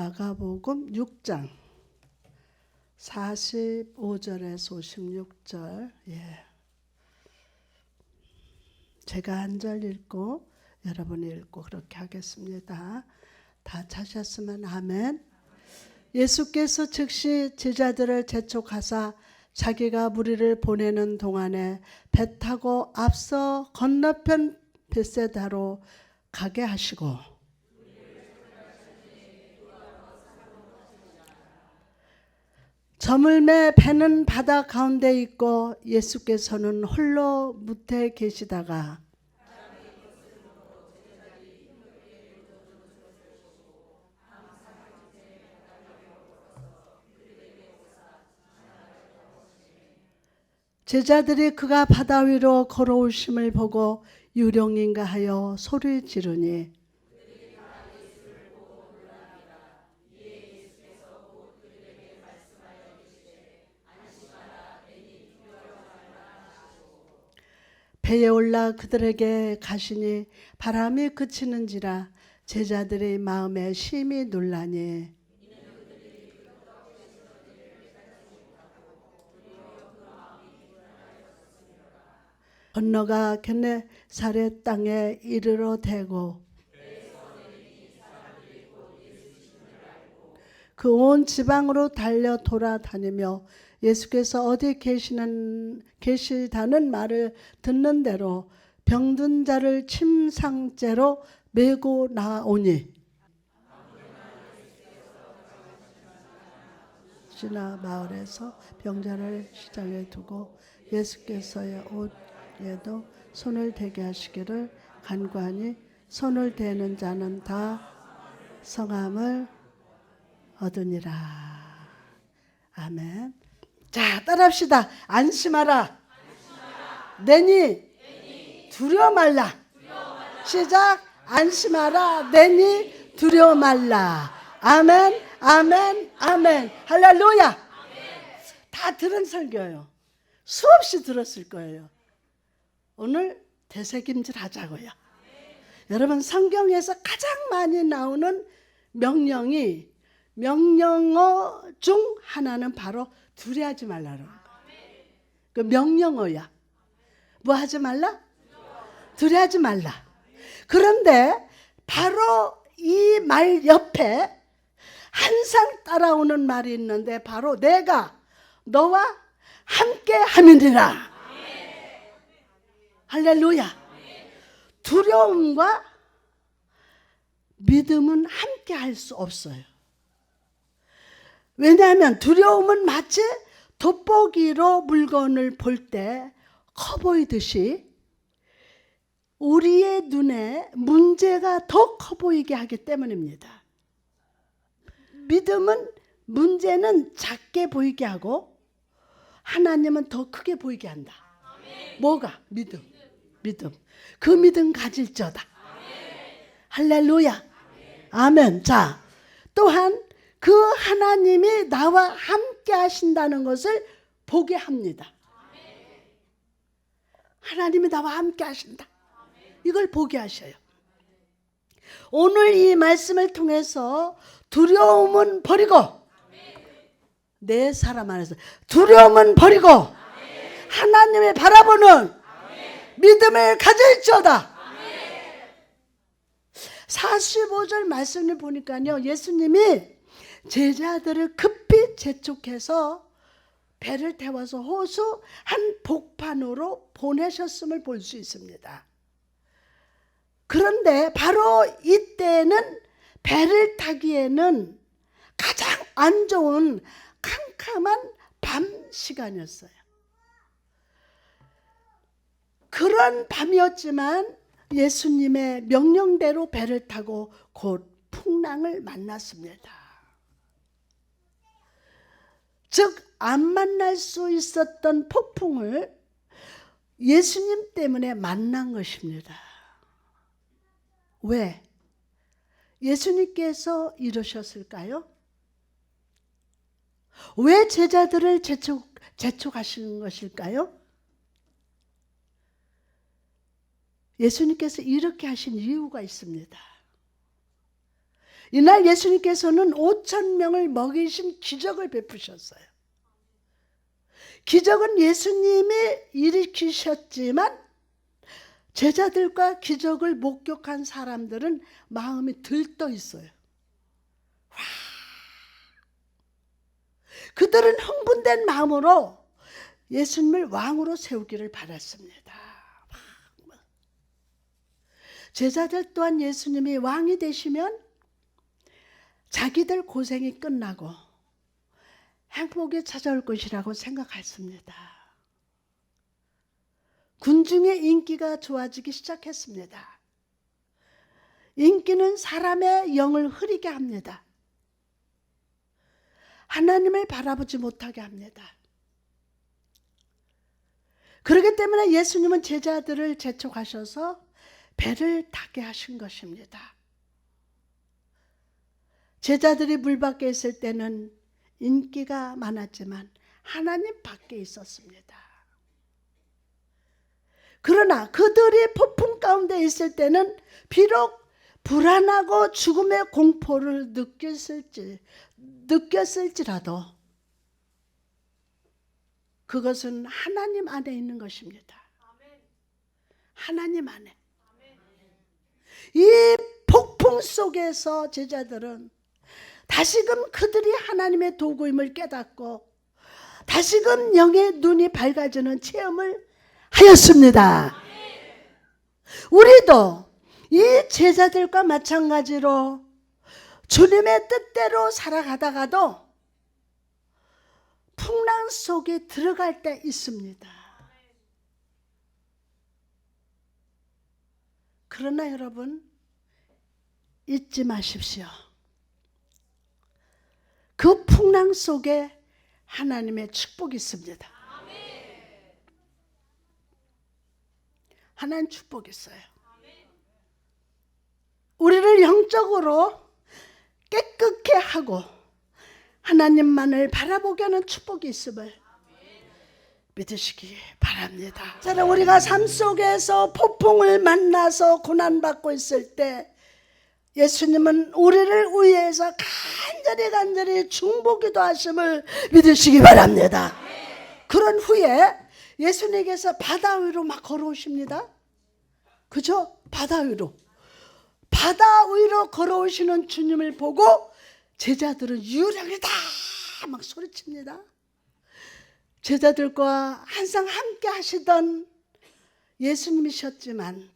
마가복음 6장 45절에서 56절. 예. 제가 한 절 읽고 여러분이 읽고 그렇게 하겠습니다. 다 찾았으면 아멘. 예수께서 즉시 제자들을 재촉하사 자기가 무리를 보내는 동안에 배 타고 앞서 건너편 벳세다로 가게 하시고 저물매 배는 바다 가운데 있고 예수께서는 홀로 무태 계시다가 제자들이 그가 바다 위로 걸어오심을 보고 유령인가 하여 소리 지르니 배에 올라 그들에게 가시니 바람이 그치는지라 제자들의 마음에 심히 놀라니. 건너가 견네사렛 땅에 이르러 대고 그 온 지방으로 달려 돌아다니며 예수께서 어디 계시는 계시다는 말을 듣는 대로 병든 자를 침상째로 메고 나오니 시나 마을에서 병자를 시장에 두고 예수께서의 옷에도 손을 대게 하시기를 간관히 손을 대는 자는 다 성함을 얻으니라. 아멘. 자, 따라합시다. 안심하라. 내니 두려워 말라. 시작. 안심하라. 내니 두려워 말라. 아멘. 아멘. 아멘. 할렐루야. 다 들은 설교예요. 수없이 들었을 거예요. 오늘 되새김질 하자고요. 여러분 성경에서 가장 많이 나오는 명령이 명령어 중 하나는 바로 두려하지 말라는 거. 그 명령어야. 뭐 하지 말라? 두려하지 말라. 그런데 바로 이 말 옆에 항상 따라오는 말이 있는데 바로 내가 너와 함께 함이니라. 할렐루야. 두려움과 믿음은 함께 할 수 없어요. 왜냐하면 두려움은 마치 돋보기로 물건을 볼 때 커 보이듯이 우리의 눈에 문제가 더 커 보이게 하기 때문입니다. 믿음은 문제는 작게 보이게 하고 하나님은 더 크게 보이게 한다. 뭐가? 믿음. 믿음. 그 믿음 가질저다. 할렐루야. 아멘. 자, 또한 그 하나님이 나와 함께 하신다는 것을 보게 합니다. 하나님이 나와 함께 하신다. 이걸 보게 하셔요. 오늘 이 말씀을 통해서 두려움은 버리고 내 사람 안에서 두려움은 버리고 하나님을 바라보는 믿음을 가질지어다. 45절 말씀을 보니까요. 예수님이 제자들을 급히 재촉해서 배를 태워서 호수 한 복판으로 보내셨음을 볼 수 있습니다. 그런데 바로 이때는 배를 타기에는 가장 안 좋은 캄캄한 밤 시간이었어요. 그런 밤이었지만 예수님의 명령대로 배를 타고 곧 풍랑을 만났습니다. 즉, 안 만날 수 있었던 폭풍을 예수님 때문에 만난 것입니다. 왜? 예수님께서 이러셨을까요? 왜 제자들을 재촉, 재촉하시는 것일까요? 예수님께서 이렇게 하신 이유가 있습니다. 이날 예수님께서는 5천 명을 먹이신 기적을 베푸셨어요. 기적은 예수님이 일으키셨지만 제자들과 기적을 목격한 사람들은 마음이 들떠 있어요. 와. 그들은 흥분된 마음으로 예수님을 왕으로 세우기를 바랐습니다. 와. 제자들 또한 예수님이 왕이 되시면 자기들 고생이 끝나고 행복이 찾아올 것이라고 생각했습니다. 군중의 인기가 좋아지기 시작했습니다. 인기는 사람의 영을 흐리게 합니다. 하나님을 바라보지 못하게 합니다. 그렇기 때문에 예수님은 제자들을 재촉하셔서 배를 타게 하신 것입니다. 제자들이 물 밖에 있을 때는 인기가 많았지만 하나님 밖에 있었습니다. 그러나 그들이 폭풍 가운데 있을 때는 비록 불안하고 죽음의 공포를 느꼈을지 느꼈을지라도 그것은 하나님 안에 있는 것입니다. 하나님 안에. 이 폭풍 속에서 제자들은 다시금 그들이 하나님의 도구임을 깨닫고 다시금 영의 눈이 밝아지는 체험을 하였습니다. 우리도 이 제자들과 마찬가지로 주님의 뜻대로 살아가다가도 풍랑 속에 들어갈 때 있습니다. 그러나 여러분 잊지 마십시오. 그 풍랑 속에 하나님의 축복이 있습니다. 하나님 축복이 있어요. 우리를 영적으로 깨끗게 하고 하나님만을 바라보게 하는 축복이 있음을 믿으시기 바랍니다. 저는 우리가 삶 속에서 폭풍을 만나서 고난받고 있을 때 예수님은 우리를 위해서 간절히 간절히 중보기도 하심을 믿으시기 바랍니다. 그런 후에 예수님께서 바다 위로 막 걸어오십니다. 그죠? 바다 위로. 바다 위로 걸어오시는 주님을 보고 제자들은 유령이다 막 소리칩니다. 제자들과 항상 함께 하시던 예수님이셨지만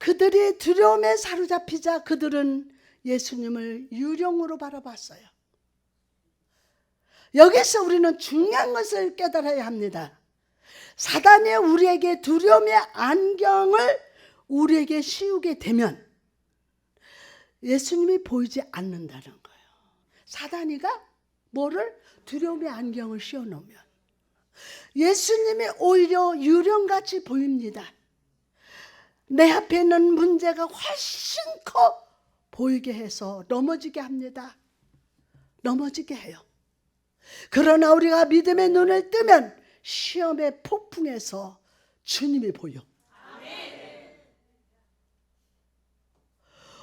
그들이 두려움에 사로잡히자 그들은 예수님을 유령으로 바라봤어요. 여기서 우리는 중요한 것을 깨달아야 합니다. 사단이 우리에게 두려움의 안경을 우리에게 씌우게 되면 예수님이 보이지 않는다는 거예요. 사단이가 뭐를 두려움의 안경을 씌워 놓으면 예수님이 오히려 유령같이 보입니다. 내 앞에 있는 문제가 훨씬 커 보이게 해서 넘어지게 합니다. 넘어지게 해요. 그러나 우리가 믿음의 눈을 뜨면 시험의 폭풍에서 주님이 보여.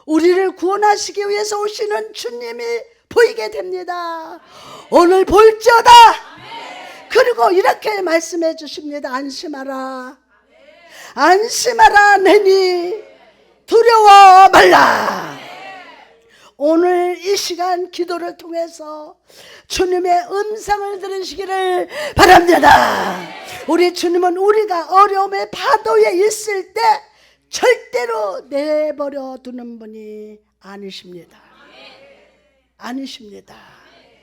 우리를 구원하시기 위해서 오시는 주님이 보이게 됩니다. 오늘 볼지어다. 그리고 이렇게 말씀해 주십니다. 안심하라. 안심하라 내니 두려워 말라. 오늘 이 시간 기도를 통해서 주님의 음성을 들으시기를 바랍니다. 우리 주님은 우리가 어려움의 파도에 있을 때 절대로 내버려 두는 분이 아니십니다. 아니십니다.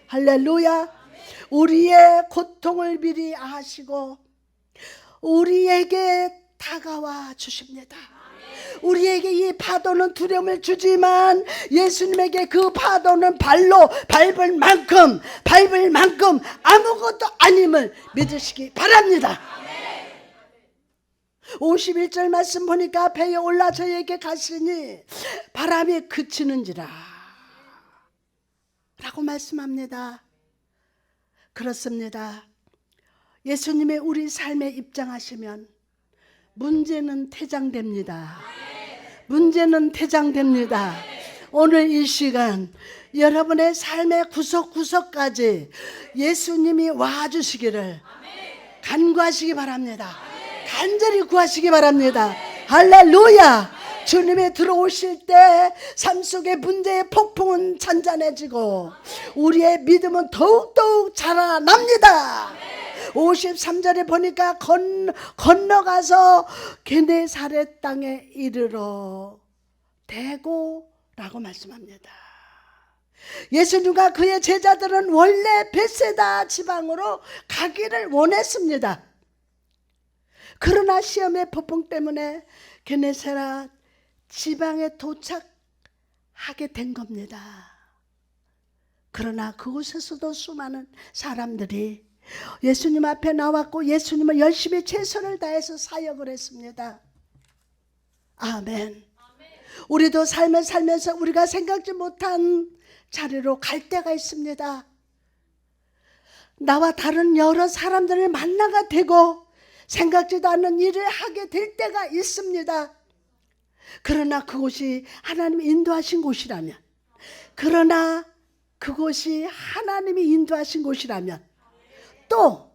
할렐루야. 우리의 고통을 미리 아시고 우리에게 다가와 주십니다. 우리에게 이 파도는 두려움을 주지만 예수님에게 그 파도는 발로 밟을 만큼 밟을 만큼 아무것도 아님을 믿으시기 바랍니다. 51절 말씀 보니까 배에 올라 저에게 가시니 바람이 그치는지라 라고 말씀합니다. 그렇습니다. 예수님의 우리 삶에 입장하시면 문제는 퇴장됩니다. 문제는 퇴장됩니다. 오늘 이 시간 여러분의 삶의 구석구석까지 예수님이 와주시기를 간구하시기 바랍니다. 간절히 구하시기 바랍니다. 할렐루야! 주님이 들어오실 때 삶 속의 문제의 폭풍은 잔잔해지고 우리의 믿음은 더욱더욱 자라납니다. 53절에 보니까 건, 건너가서 게네사렛 땅에 이르러 대고라고 말씀합니다. 예수님과 그의 제자들은 원래 베세다 지방으로 가기를 원했습니다. 그러나 시험의 폭풍 때문에 게네사라 지방에 도착하게 된 겁니다. 그러나 그곳에서도 수많은 사람들이 예수님 앞에 나왔고 예수님을 열심히 최선을 다해서 사역을 했습니다. 아멘. 우리도 삶을 살면서 우리가 생각지 못한 자리로 갈 때가 있습니다. 나와 다른 여러 사람들을 만나가 되고 생각지도 않는 일을 하게 될 때가 있습니다. 그러나 그곳이 하나님이 인도하신 곳이라면, 그러나 그곳이 하나님이 인도하신 곳이라면, 또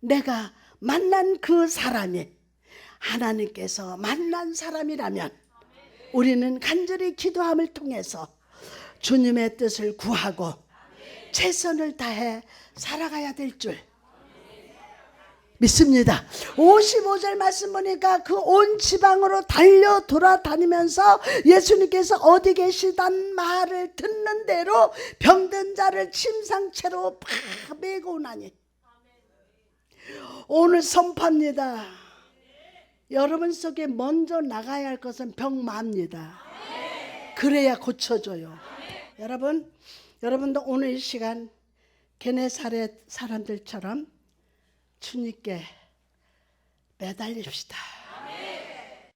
내가 만난 그 사람이 하나님께서 만난 사람이라면, 우리는 간절히 기도함을 통해서 주님의 뜻을 구하고 최선을 다해 살아가야 될 줄 믿습니다. 55절 말씀 보니까 그 온 지방으로 달려 돌아다니면서 예수님께서 어디 계시단 말을 듣는 대로 병든 자를 침상채로 팍 메고 오나니 오늘 선포합니다. 여러분 속에 먼저 나가야 할 것은 병마입니다. 그래야 고쳐져요. 여러분, 여러분도 오늘 이 시간 게네사렛 사람들처럼 주님께 매달립시다.